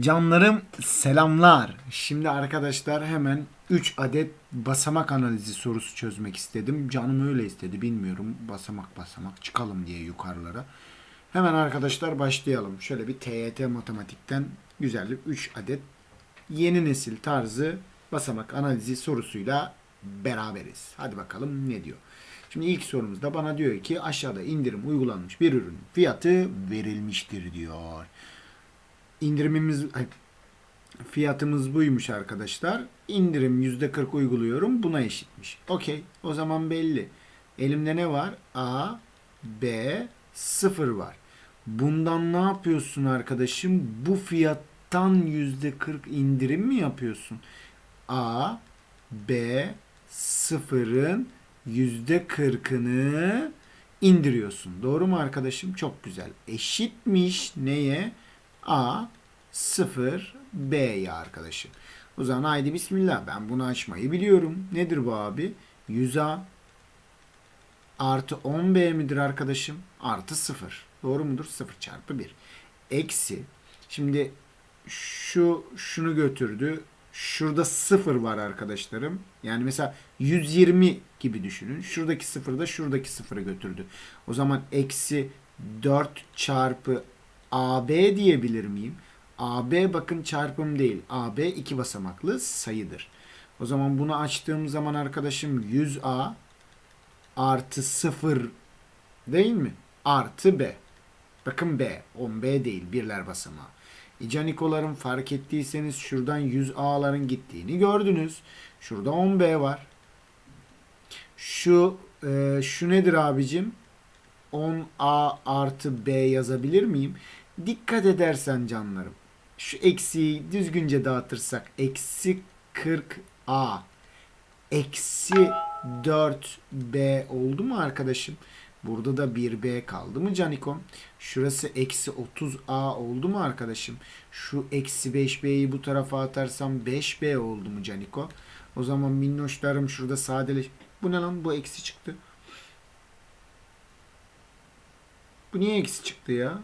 Canlarım selamlar. Şimdi arkadaşlar hemen 3 adet basamak analizi sorusu çözmek istedim. Canım öyle istedi bilmiyorum. Basamak basamak çıkalım diye yukarılara. Hemen arkadaşlar başlayalım. Şöyle bir TYT matematikten güzel bir 3 adet yeni nesil tarzı basamak analizi sorusuyla beraberiz. Hadi bakalım ne diyor. Şimdi ilk sorumuzda bana diyor ki aşağıda indirim uygulanmış bir ürünün fiyatı verilmiştir diyor. İndirimimiz fiyatımız buymuş arkadaşlar. İndirim %40 uyguluyorum. Buna eşitmiş. Okey. O zaman belli. Elimde ne var? A, B, 0 var. Bundan ne yapıyorsun arkadaşım? Bu fiyattan %40 indirim mi yapıyorsun? A, B, 0'ın %40'ını indiriyorsun. Doğru mu arkadaşım? Çok güzel. Eşitmiş neye? A 0 B'ye arkadaşım. O zaman haydi bismillah ben bunu açmayı biliyorum. Nedir bu abi? 100A artı 10B midir arkadaşım? Artı 0. Doğru mudur? 0 çarpı 1. Eksi. Şimdi şu şunu götürdü. Şurada 0 var arkadaşlarım. Yani mesela 120 gibi düşünün. Şuradaki 0 da şuradaki 0'ı götürdü. O zaman eksi 4 çarpı AB diyebilir miyim? AB bakın çarpım değil. AB iki basamaklı sayıdır. O zaman bunu açtığım zaman arkadaşım 100A artı 0 değil mi? Artı B. Bakın B. 10B değil. Birler basamağı. İcanikoların fark ettiyseniz şuradan 100A'ların gittiğini gördünüz. Şurada 10B var. Şu e, şu nedir abicim? 10A artı B yazabilir miyim? Dikkat edersen canlarım. Şu eksiği düzgünce dağıtırsak eksi 40A eksi 4B oldu mu arkadaşım? Burada da 1B kaldı mı Canikom? Şurası eksi 30A oldu mu arkadaşım? Şu eksi 5B'yi bu tarafa atarsam 5B oldu mu Caniko? O zaman minnoşlarım şurada sadeleş... Bu ne lan? Bu eksi çıktı. Bu niye eksi çıktı ya?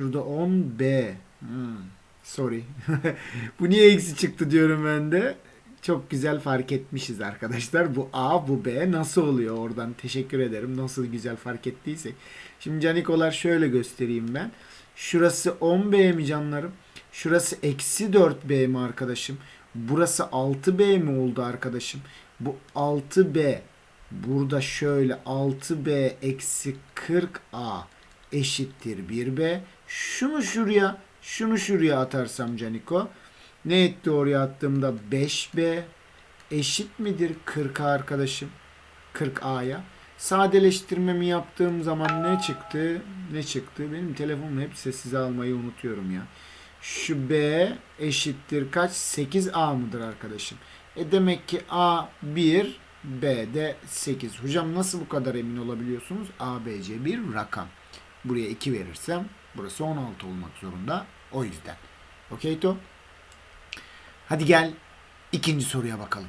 Şurada 10B. Hmm, sorry. bu niye eksi çıktı diyorum ben de. Çok güzel fark etmişiz arkadaşlar. Bu A, bu B nasıl oluyor oradan? Teşekkür ederim. Nasıl güzel fark ettiysek. Şimdi canikolar şöyle göstereyim ben. Şurası 10B mi canlarım? Şurası eksi 4B mi arkadaşım? Burası 6B mi oldu arkadaşım? Bu 6B Burada şöyle 6b eksi 40a eşittir 1b. Şunu şuraya, şunu şuraya atarsam Caniko. Ne etti oraya attığımda 5b eşit midir 40a arkadaşım? 40a'ya. Sadeleştirmemi yaptığım zaman ne çıktı? Ne çıktı? Benim telefonum hep sessize almayı unutuyorum ya. Şu b eşittir kaç? 8a mıdır arkadaşım? E demek ki a 1 B'de 8. Hocam nasıl bu kadar emin olabiliyorsunuz? A, B, C bir rakam. Buraya 2 verirsem burası 16 olmak zorunda. O yüzden. Okey to? Hadi gel ikinci soruya bakalım.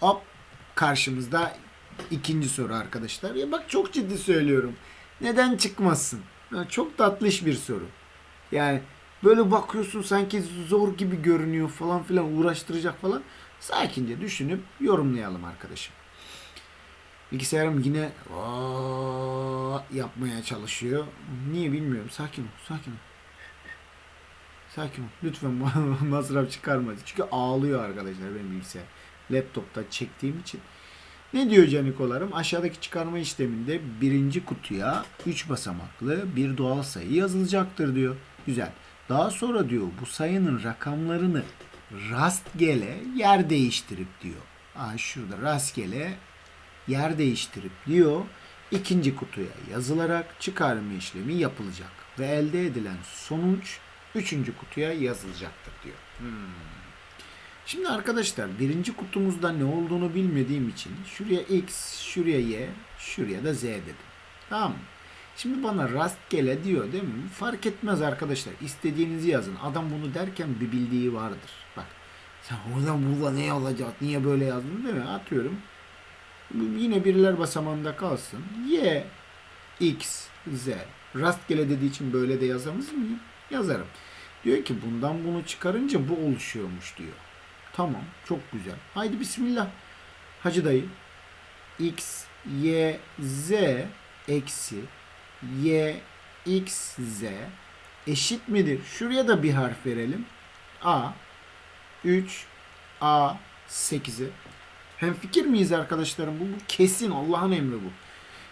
Hop karşımızda ikinci soru arkadaşlar. Ya bak çok ciddi söylüyorum. Neden çıkmasın? Ya çok tatlış bir soru. Yani böyle bakıyorsun sanki zor gibi görünüyor falan filan uğraştıracak falan. Sakince düşünüp yorumlayalım arkadaşım. Bilgisayarım yine yapmaya çalışıyor. Niye bilmiyorum. Sakin ol, sakin ol. Sakin ol. Lütfen masraf çıkarma. Çünkü ağlıyor arkadaşlar benim bilgisayar. Laptopta çektiğim için. Ne diyor canikolarım? Aşağıdaki çıkarma işleminde birinci kutuya 3 basamaklı bir doğal sayı yazılacaktır diyor. Güzel. Daha sonra diyor bu sayının rakamlarını rastgele yer değiştirip diyor. Aa, şurada rastgele yer değiştirip diyor. ikinci kutuya yazılarak çıkarma işlemi yapılacak ve elde edilen sonuç üçüncü kutuya yazılacaktır diyor. Hmm. Şimdi arkadaşlar birinci kutumuzda ne olduğunu bilmediğim için şuraya x, şuraya y, şuraya da z dedim. Tamam? Şimdi bana rastgele diyor değil mi? Fark etmez arkadaşlar. İstediğinizi yazın. Adam bunu derken bir bildiği vardır. Bak. Sen oradan burada ne olacak? Niye böyle yazdın değil mi? Atıyorum. Yine birler basamağında kalsın. Y X, Z. Rastgele dediği için böyle de yazamaz mıyım? Yazarım. Diyor ki bundan bunu çıkarınca bu oluşuyormuş diyor. Tamam. Çok güzel. Haydi bismillah. Hacı dayı. X, Y, Z eksi Y, X, Z eşit midir? Şuraya da bir harf verelim. A 3 A 8'e. Hem fikir miyiz arkadaşlarım? Bu, bu kesin Allah'ın emri bu.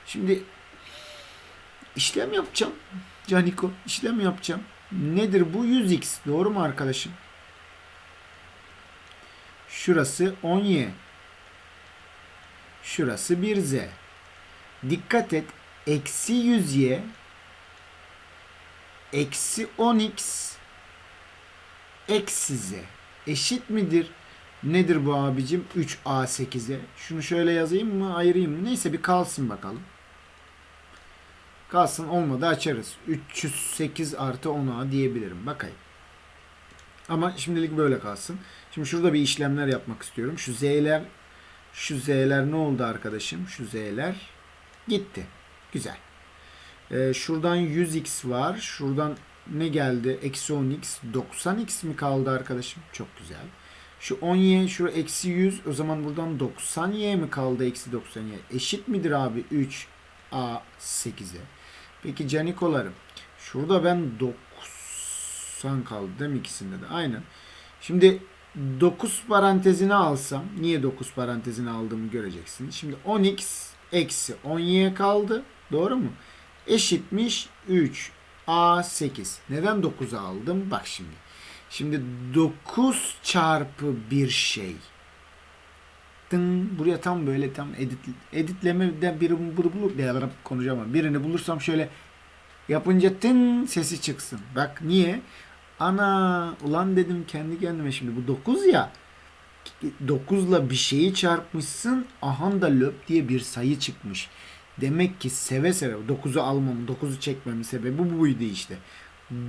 Şimdi işlem yapacağım. Caniko işlem yapacağım. Nedir bu? 100x. Doğru mu arkadaşım? Şurası 10y. Şurası 1z. Dikkat et. Eksi 100y eksi 10x eksi z eşit midir? Nedir bu abicim? 3a8'e. Şunu şöyle yazayım mı ayırayım mı? Neyse bir kalsın bakalım. Kalsın olmadı açarız. 308 artı 10a diyebilirim. Bakayım. Ama şimdilik böyle kalsın. Şimdi şurada bir işlemler yapmak istiyorum. Şu z'ler şu z'ler ne oldu arkadaşım? Şu z'ler gitti. Güzel. Ee, şuradan 100x var. Şuradan ne geldi? Eksi 10x. 90x mi kaldı arkadaşım? Çok güzel. Şu 10y şu eksi 100. O zaman buradan 90y mi kaldı? Eksi 90y. Eşit midir abi? 3a 8'e. Peki canikolarım. Şurada ben 90 kaldı değil mi ikisinde de? Aynen. Şimdi 9 parantezini alsam. Niye 9 parantezini aldığımı göreceksin. Şimdi 10x eksi 10y kaldı. Doğru mu? Eşitmiş 3 a8. Neden 9'a aldım? Bak şimdi. Şimdi 9 çarpı bir şey. Tın, buraya tam böyle tam edit, editlemeden biri bulup konuşamam. Birini bulursam şöyle yapınca tın sesi çıksın. Bak niye? Ana ulan dedim kendi kendime şimdi bu 9 ya. 9'la bir şeyi çarpmışsın. Ahan da löp diye bir sayı çıkmış. Demek ki seve seve 9'u almamın, 9'u çekmemin sebebi bu buydu işte.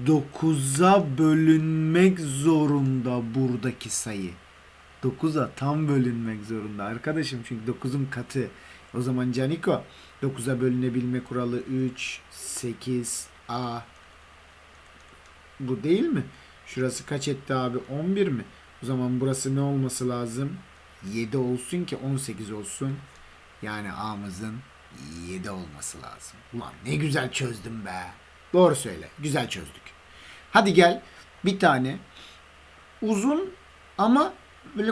9'a bölünmek zorunda buradaki sayı. 9'a tam bölünmek zorunda arkadaşım çünkü 9'un katı. O zaman Caniko 9'a bölünebilme kuralı 3, 8, A. Bu değil mi? Şurası kaç etti abi? 11 mi? O zaman burası ne olması lazım? 7 olsun ki 18 olsun. Yani A'mızın 7 olması lazım. Ulan ne güzel çözdüm be. Doğru söyle. Güzel çözdük. Hadi gel bir tane uzun ama böyle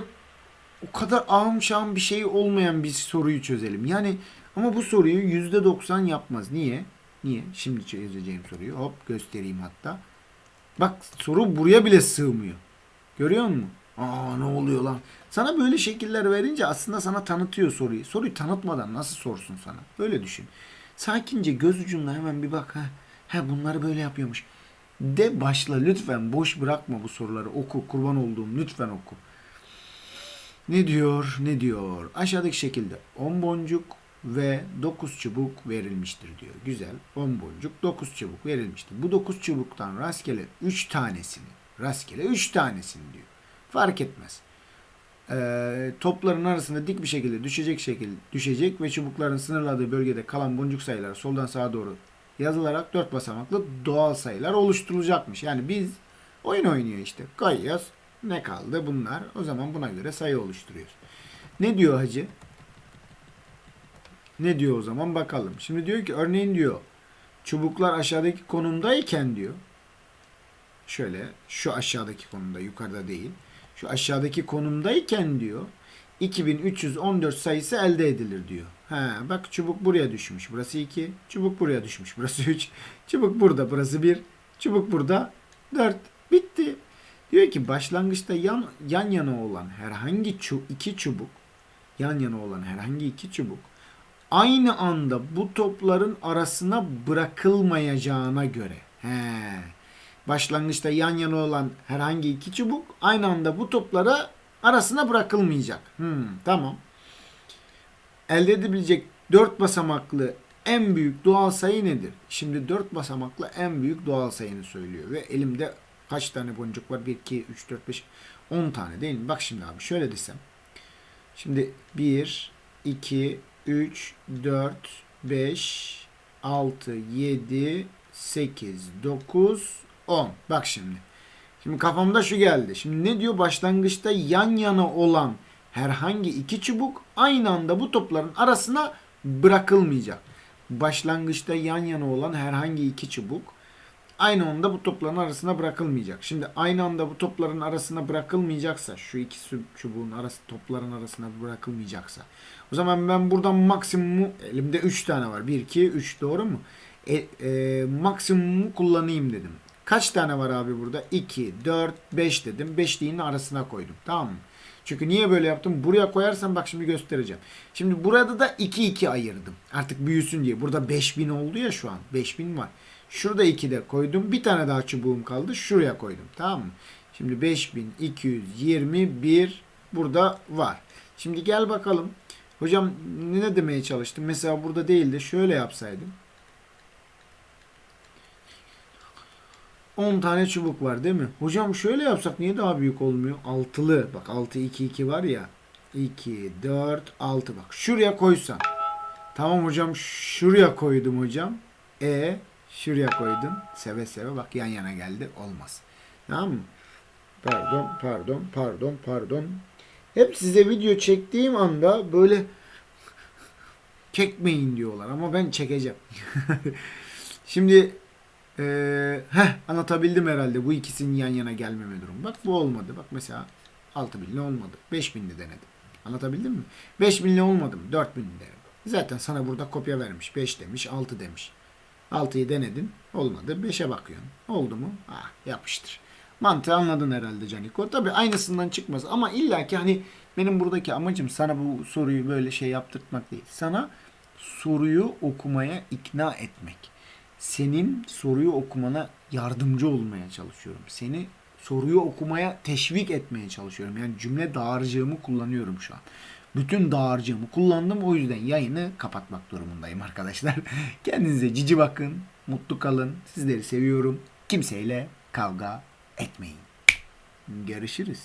o kadar şahım bir şey olmayan bir soruyu çözelim. Yani ama bu soruyu %90 yapmaz. Niye? Niye? Şimdi çözeceğim soruyu. Hop göstereyim hatta. Bak soru buraya bile sığmıyor. Görüyor musun? Aa ne oluyor lan? Sana böyle şekiller verince aslında sana tanıtıyor soruyu. Soruyu tanıtmadan nasıl sorsun sana? Böyle düşün. Sakince göz ucunla hemen bir bak. Ha, ha bunları böyle yapıyormuş. De başla lütfen. Boş bırakma bu soruları. Oku. Kurban olduğum lütfen oku. Ne diyor? Ne diyor? Aşağıdaki şekilde 10 boncuk ve 9 çubuk verilmiştir diyor. Güzel. 10 boncuk 9 çubuk verilmiştir. Bu 9 çubuktan rastgele 3 tanesini rastgele 3 tanesini diyor. Fark etmez. Ee, topların arasında dik bir şekilde düşecek şekilde düşecek ve çubukların sınırladığı bölgede kalan boncuk sayıları soldan sağa doğru yazılarak 4 basamaklı doğal sayılar oluşturulacakmış. Yani biz oyun oynuyor işte. Koyuyoruz. Ne kaldı bunlar? O zaman buna göre sayı oluşturuyoruz. Ne diyor hacı? Ne diyor o zaman bakalım. Şimdi diyor ki örneğin diyor çubuklar aşağıdaki konumdayken diyor şöyle şu aşağıdaki konumda yukarıda değil. Şu aşağıdaki konumdayken diyor 2314 sayısı elde edilir diyor. Ha, bak çubuk buraya düşmüş. Burası 2. Çubuk buraya düşmüş. Burası 3. Çubuk burada. Burası 1. Çubuk burada. 4. Bitti. Diyor ki başlangıçta yan, yan yana olan herhangi çu, iki çubuk yan yana olan herhangi iki çubuk aynı anda bu topların arasına bırakılmayacağına göre he, başlangıçta yan yana olan herhangi iki çubuk aynı anda bu toplara arasına bırakılmayacak. Hmm, tamam. Elde edebilecek dört basamaklı en büyük doğal sayı nedir? Şimdi dört basamaklı en büyük doğal sayını söylüyor ve elimde kaç tane boncuk var? 1, 2, 3, 4, 5, 10 tane değil mi? Bak şimdi abi şöyle desem. Şimdi 1, 2, 3, 4, 5, 6, 7, 8, 9, 10. Bak şimdi. Şimdi kafamda şu geldi. Şimdi ne diyor? Başlangıçta yan yana olan herhangi iki çubuk aynı anda bu topların arasına bırakılmayacak. Başlangıçta yan yana olan herhangi iki çubuk aynı anda bu topların arasına bırakılmayacak. Şimdi aynı anda bu topların arasına bırakılmayacaksa, şu iki çubuğun arası topların arasına bırakılmayacaksa, o zaman ben buradan maksimumu elimde 3 tane var. 1 2 3 doğru mu? E, e, maksimumu kullanayım dedim. Kaç tane var abi burada? 2 4 5 dedim. 5'liğinin arasına koydum. Tamam mı? Çünkü niye böyle yaptım? Buraya koyarsam bak şimdi göstereceğim. Şimdi burada da 2 2 ayırdım. Artık büyüsün diye. Burada 5000 oldu ya şu an. 5000 var. Şurada 2 de koydum. Bir tane daha çubuğum kaldı. Şuraya koydum. Tamam mı? Şimdi 5221 burada var. Şimdi gel bakalım. Hocam ne demeye çalıştım? Mesela burada değil de şöyle yapsaydım. 10 tane çubuk var değil mi? Hocam şöyle yapsak niye daha büyük olmuyor? Altılı. Bak 6 2 2 var ya. 2 4 6 bak. Şuraya koysam. Tamam hocam şuraya koydum hocam. E şuraya koydum. Seve seve bak yan yana geldi. Olmaz. Tamam mı? Pardon, pardon, pardon, pardon. Hep size video çektiğim anda böyle çekmeyin diyorlar ama ben çekeceğim. Şimdi ee, heh, anlatabildim herhalde bu ikisinin yan yana gelmeme durumu. Bak bu olmadı. Bak mesela 6000 ile olmadı. 5000 de denedim. Anlatabildim mi? 5000 ile olmadı mı? 4000 derim. Zaten sana burada kopya vermiş. 5 demiş, 6 demiş. 6'yı denedin. Olmadı. 5'e bakıyorsun. Oldu mu? Ah yapıştır. Mantığı anladın herhalde Caniko. Tabii aynısından çıkmaz ama illa ki hani benim buradaki amacım sana bu soruyu böyle şey yaptırtmak değil. Sana soruyu okumaya ikna etmek. Senin soruyu okumana yardımcı olmaya çalışıyorum. Seni soruyu okumaya teşvik etmeye çalışıyorum. Yani cümle dağarcığımı kullanıyorum şu an. Bütün dağarcığımı kullandım. O yüzden yayını kapatmak durumundayım arkadaşlar. Kendinize cici bakın. Mutlu kalın. Sizleri seviyorum. Kimseyle kavga etmeyin. Görüşürüz.